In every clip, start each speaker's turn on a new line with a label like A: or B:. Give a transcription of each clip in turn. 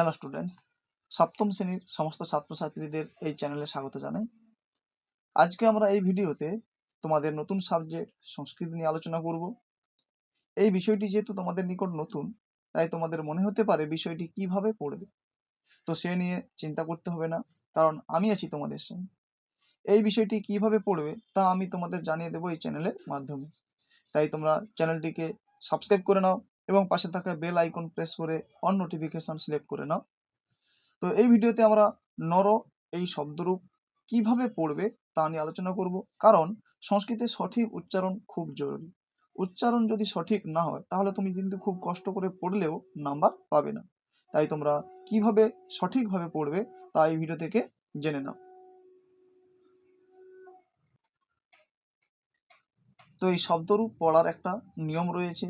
A: Hello students সপ্তম শ্রেণির সমস্ত ছাত্রছাত্রীদের এই চ্যানেলে স্বাগত জানাই। আজকে আমরা এই ভিডিওতে তোমাদের নতুন সাবজেক্ট সংস্কৃত নিয়ে আলোচনা করব। এই বিষয়টি যেহেতু তোমাদের নিকট নতুন, তাই তোমাদের মনে হতে পারে বিষয়টি কীভাবে পড়বে? তো সে নিয়ে চিন্তা করতে হবে না, কারণ আমি আছি তোমাদের সঙ্গে। এই বিষয়টি কীভাবে পড়বে, তা আমি তোমাদের জানিয়ে দেবো এই চ্যানেলের মাধ্যমে। তাই তোমরা চ্যানেলটিকে সাবস্ক্রাইব করে নাও এবং পাশে থাকা বেল আইকন প্রেস করে অন নোটিফিকেশন সিলেক্ট করে নাও। তো এই ভিডিওতে আমরা নর এই শব্দরূপ কীভাবে পড়বে তা নিয়ে আলোচনা করব। কারণ সংস্কৃতে সঠিক উচ্চারণ খুব জরুরি। উচ্চারণ যদি সঠিক না হয়, তাহলে তুমি কিন্তু খুব কষ্ট করে পড়লেও নাম্বার পাবে না। তাই তোমরা কীভাবে সঠিকভাবে পড়বে তা এই ভিডিও থেকে জেনে নাও। তো এই শব্দরূপ পড়ার একটা নিয়ম রয়েছে।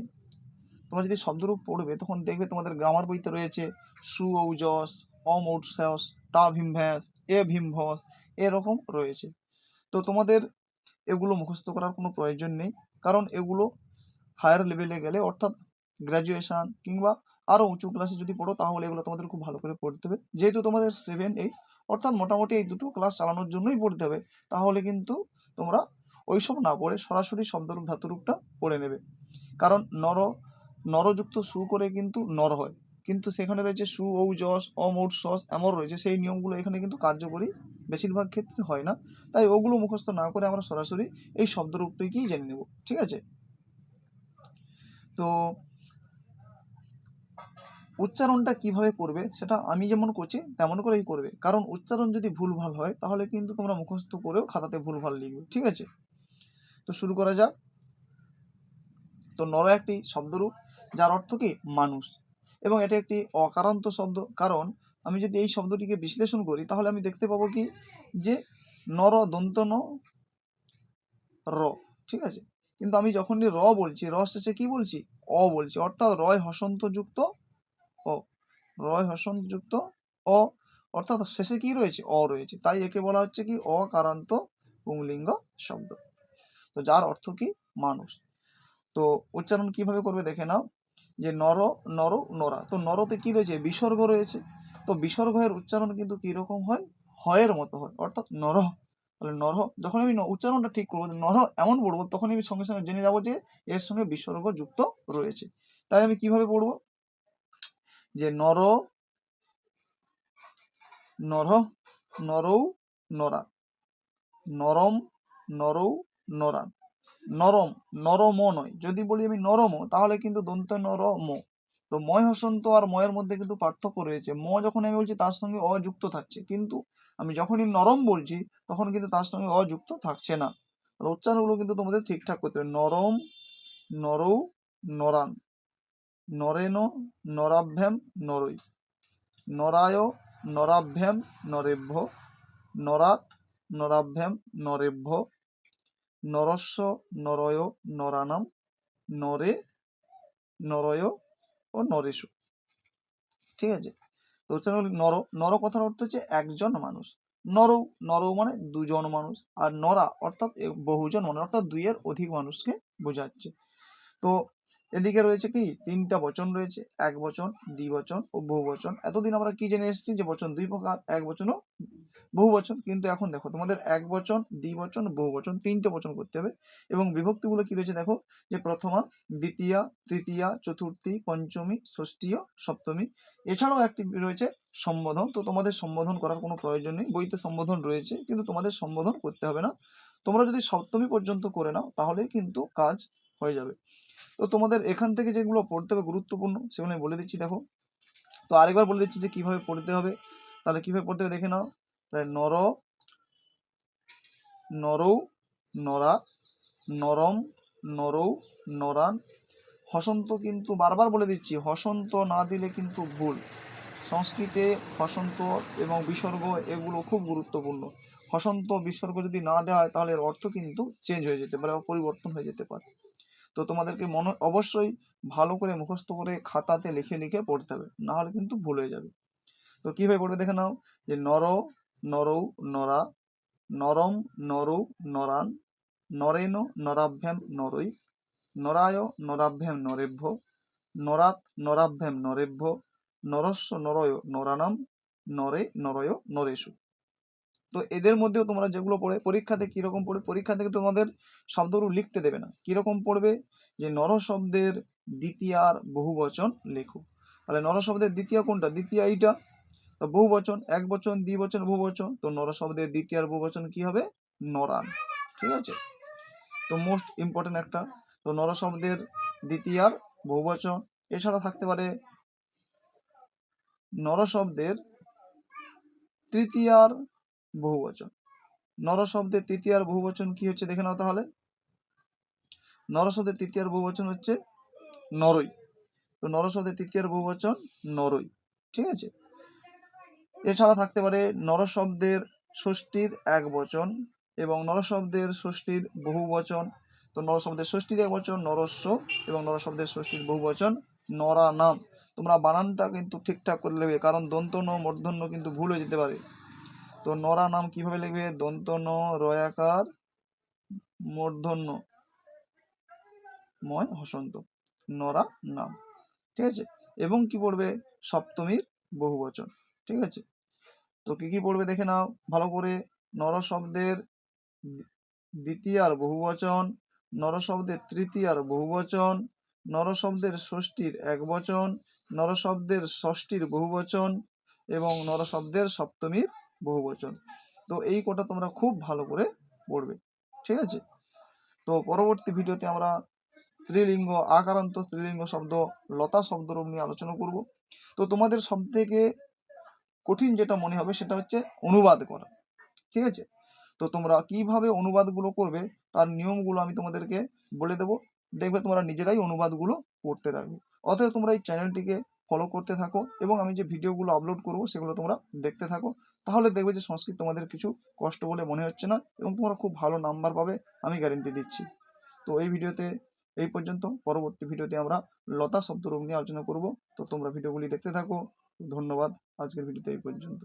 A: তোমরা যদি শব্দরূপ পড়বে, তখন দেখবে তোমাদের গ্রামার বইতে রয়েছে সু ঔজস অম ঔৎসাহস টা ভীমভ্যাস এ ভীমভস এরকম রয়েছে। তো তোমাদের এগুলো মুখস্থ করার কোনো প্রয়োজন নেই, কারণ এগুলো হায়ার লেভেলে গেলে অর্থাৎ গ্র্যাজুয়েশন কিংবা আরও উঁচু ক্লাসে যদি পড়ো, তাহলে এগুলো তোমাদের খুব ভালো করে পড়তে হবে। যেহেতু তোমাদের সেভেন এইট অর্থাৎ মোটামুটি এই দুটো ক্লাস চালানোর জন্যই পড়তে হবে, তাহলে কিন্তু তোমরা ওইসব না পড়ে সরাসরি শব্দরূপ, ধাতুরূপটা পড়ে নেবে। কারণ নর নরযুক্ত সু করে কিন্তু নর হয়। কিন্তু সেখানে রয়েছে সু, ঔ, যশ, অম ঔট সস এমন রয়েছে। সেই নিয়মগুলো এখানে কিন্তু কার্যকরী বেশিরভাগ ক্ষেত্রে হয় না। তাই ওগুলো মুখস্থ না করে আমরা সরাসরি এই শব্দরূপটিকেই জেনে নেব, ঠিক আছে? তো উচ্চারণটা কীভাবে করবে সেটা আমি যেমন করছি, তেমন করেই করবে। কারণ উচ্চারণ যদি ভুলভাল হয়, তাহলে কিন্তু তোমরা মুখস্থ করেও খাতাতে ভুলভাল লিখবে, ঠিক আছে? তো শুরু করা যাক। তো নর একটি শব্দরূপ। যার অর্থ কি? মানুষ। এবং এটা একটি অকারান্ত শব্দ। কারণ আমি যদি এই শব্দটিকে বিশ্লেষণ করি, তাহলে আমি দেখতে পাবো কি? যে নর ন র। ঠিক আছে? কিন্তু আমি যখনই র বলছি, র শেষে কি বলছি? অ বলছি। অর্থাৎ রয় হসন্ত যুক্ত অ। রয় হসন্ত যুক্ত অ। অর্থাৎ শেষে কি রয়েছে? অ রয়েছে। তাই একে বলা হচ্ছে কি? অকারান্ত পুংলিঙ্গ শব্দ। তো যার অর্থ কি? মানুষ। তো উচ্চারণ কীভাবে করবে? দেখে নাও। যে নর নর, নরা। তো নরতে কি রয়েছে? বিসর্গ রয়েছে। তো বিসর্গের উচ্চারণ কিন্তু কীরকম হয়? হয়ের মতো হয়। অর্থাৎ নর। তাহলে নর, যখন আমি উচ্চারণটা ঠিক করব নর এমন পড়ব, তখন আমি সঙ্গে সঙ্গে জেনে যাব যে এর সঙ্গে বিসর্গ যুক্ত রয়েছে। তাই আমি কীভাবে পড়ব? যে নর নর, নরৌ, নরা। নরম, নরৌ, নরা। নরম নরম নয়। যদি বলি আমি নরম তাহলে কিন্তু দন্ত নরম তো ময়, হসন্ত আর ময়ের মধ্যে কিন্তু পার্থক্য রয়েছে। ম যখন আমি বলছি, তার সঙ্গে অযুক্ত থাকছে। কিন্তু আমি যখনই নরম বলছি, তখন কিন্তু তার সঙ্গে অযুক্ত থাকছে না। উচ্চারণগুলো কিন্তু তোমাদের ঠিকঠাক করতে হবে। নরম, নরৌ, নরান। নরেন, নরাভ্যাম নরই নরায়, নরাভ্যাম, নরেভ্য। নরাত, নরাভ্যাম, নরেভ্য। নরস্য, নরয়, নরানাম, নরে, নরয় ও নরেশু। ঠিক আছে? তো উচ্চারণ নর নর কথার অর্থ হচ্ছে একজন মানুষ। নর নর মানে দুজন মানুষ আর নরা অর্থাৎ বহুজন মানে অর্থাৎ দুইয়ের অধিক মানুষকে বোঝাচ্ছে। তো এদিকে রয়েছে কি? তিনটা বচন রয়েছে, এক বচন দ্বিবচন ও বহু বচন। এতদিন আমরা কি জেনে এসেছি? যে বচন দুই প্রকার, এক বচন ও বহু বচন। কিন্তু এখন দেখো, তোমাদের এক বচন দ্বিবচন বহু বচন, তিনটে বচন করতে হবে। এবং বিভক্তিগুলো কি রয়েছে দেখো? যে প্রথমা, দ্বিতীয়া, তৃতীয়া, চতুর্থী, পঞ্চমী, ষষ্ঠী সপ্তমী। এছাড়াও একটি রয়েছে সম্বোধন। তো তোমাদের সম্বোধন করার কোনো প্রয়োজন নেই। বইতে সম্বোধন রয়েছে, কিন্তু তোমাদের সম্বোধন করতে হবে না। তোমরা যদি সপ্তমী পর্যন্ত করে নাও তাহলে কিন্তু কাজ হয়ে যাবে। তো তোমাদের এখান থেকে যেগুলো পড়তে হবে গুরুত্বপূর্ণ, সেগুলো আমি বলে দিচ্ছি, দেখো। তো আরেকবার বলে দিচ্ছি যে কীভাবে পড়তে হবে। তাহলে কীভাবে পড়তে হবে দেখে নাও। নর, নরৌ, নরা, নরম, নরৌ, নরান। হসন্ত কিন্তু বারবার বলে দিচ্ছি, হসন্ত না দিলে কিন্তু ভুল। সংস্কৃতে হসন্ত এবং বিসর্গ এগুলো খুব গুরুত্বপূর্ণ। হসন্ত, বিসর্গ যদি না দেওয়া হয় তাহলে এর অর্থ কিন্তু চেঞ্জ হয়ে যেতে পারে বা পরিবর্তন হয়ে যেতে পারে। তো তোমাদেরকে মনে, অবশ্যই ভালো করে মুখস্থ করে খাতাতে লিখে লিখে পড়তে হবে, না হলে কিন্তু ভুল হয়ে যাবে। তো কীভাবে পড়বে দেখে নাও, যে নর, নরৌ, নরা, নরম, নরৌ, নরান, নরেন, নরাভ্যাম, নরৈ, নরায়, নরাভ্যাম, নরেভ্য নরাত নরাভ্যাম, নরেভ্য, নরস্য, নরয়, নরানম, নরে, নরয় নরেশু তো এদের মধ্যেও তোমরা যেগুলো পড়ে পরীক্ষাতে কীরকম পড়ে, পরীক্ষা থেকে তোমাদের শব্দগুলো লিখতে দেবে না। কীরকম পড়বে? যে নর শব্দের দ্বিতীয়ার বহু বচন লেখো। তাহলে নর শব্দের দ্বিতীয় কোনটা? দ্বিতীয় এইটা? তো বহু বচন এক বচন, দ্বি বচন বহু বচন তো নর শব্দের দ্বিতীয়ার বহু বচন কি হবে? নরান। ঠিক আছে? তো মোস্ট ইম্পর্টেন্ট একটা। তো নর শব্দের দ্বিতীয়ার বহু বচন এছাড়া থাকতে পারে নর শব্দের তৃতীয়ার বহুবচন। নর শব্দের তৃতীয়ার বহুবচন কি হচ্ছে দেখে নাও তাহলে। নর শব্দের তৃতীয়ার বহুবচন হচ্ছে নরই। তো নর শব্দের তৃতীয়ার বহুবচন নরই, ঠিক আছে? এছাড়া থাকতে পারে নর শব্দের ষষ্ঠীর এক বচন এবং নর শব্দের ষষ্ঠীর বহু বচন তো নর শব্দের ষষ্ঠীর এক বচন নরস্য এবং নর শব্দের ষষ্ঠীর বহু বচন নরা নাম তোমরা বানানটা কিন্তু ঠিকঠাক করে নেবে, কারণ দন্ত ন মূর্ধন্য কিন্তু ভুল হয়ে যেতে পারে। তো নরা নাম কীভাবে লিখবে? দন্ত ন, রয়াকার, মূর্ধন্য। ময় হসন্ত। নরা নাম। ঠিক আছে? এবং কি পড়বে? সপ্তমীর বহুবচন। ঠিক আছে? তো কি কি পড়বে দেখে নাও। ভালো করে। নর শব্দের দ্বি- দ্বিতীয়ার বহুবচন, নর শব্দের তৃতীয়ার বহুবচন, নর শব্দের ষষ্ঠীর এক বচন নর শব্দের ষষ্ঠীর বহুবচন এবং নর শব্দের সপ্তমীর বহুবচন তো এই কটা তোমরা খুব ভালো করে পড়বে, ঠিক আছে? তো পরবর্তী ভিডিওতে আমরা স্ত্রীলিঙ্গ, আকারান্ত স্ত্রীলিঙ্গ শব্দ, লতা শব্দরূপ নিয়ে আলোচনা করব। তো তোমাদের সব থেকে কঠিন যেটা মনে হবে সেটা হচ্ছে অনুবাদ করা, ঠিক আছে? তো তোমরা কীভাবে অনুবাদগুলো করবে তার নিয়মগুলো আমি তোমাদেরকে বলে দেবো। দেখবে তোমরা নিজেরাই অনুবাদগুলো করতে রাখবে অতএব তোমরা এই চ্যানেলটিকে ফলো করতে থাকো এবং আমি যে ভিডিওগুলো আপলোড করব সেগুলো তোমরা দেখতে থাকো। তাহলে দেখবে যে সংস্কৃত তোমাদের কিছু কষ্ট বলে মনে হচ্ছে না এবং তোমরা খুব ভালো নাম্বার পাবে, আমি গ্যারেন্টি দিচ্ছি। তো এই ভিডিওতে এই পর্যন্ত, পরবর্তী ভিডিওতে আমরা লতা শব্দরূপ নিয়ে আলোচনা করব। তো তোমরা ভিডিওগুলি দেখতে থাকো। ধন্যবাদ। আজকের ভিডিওতে এই পর্যন্ত।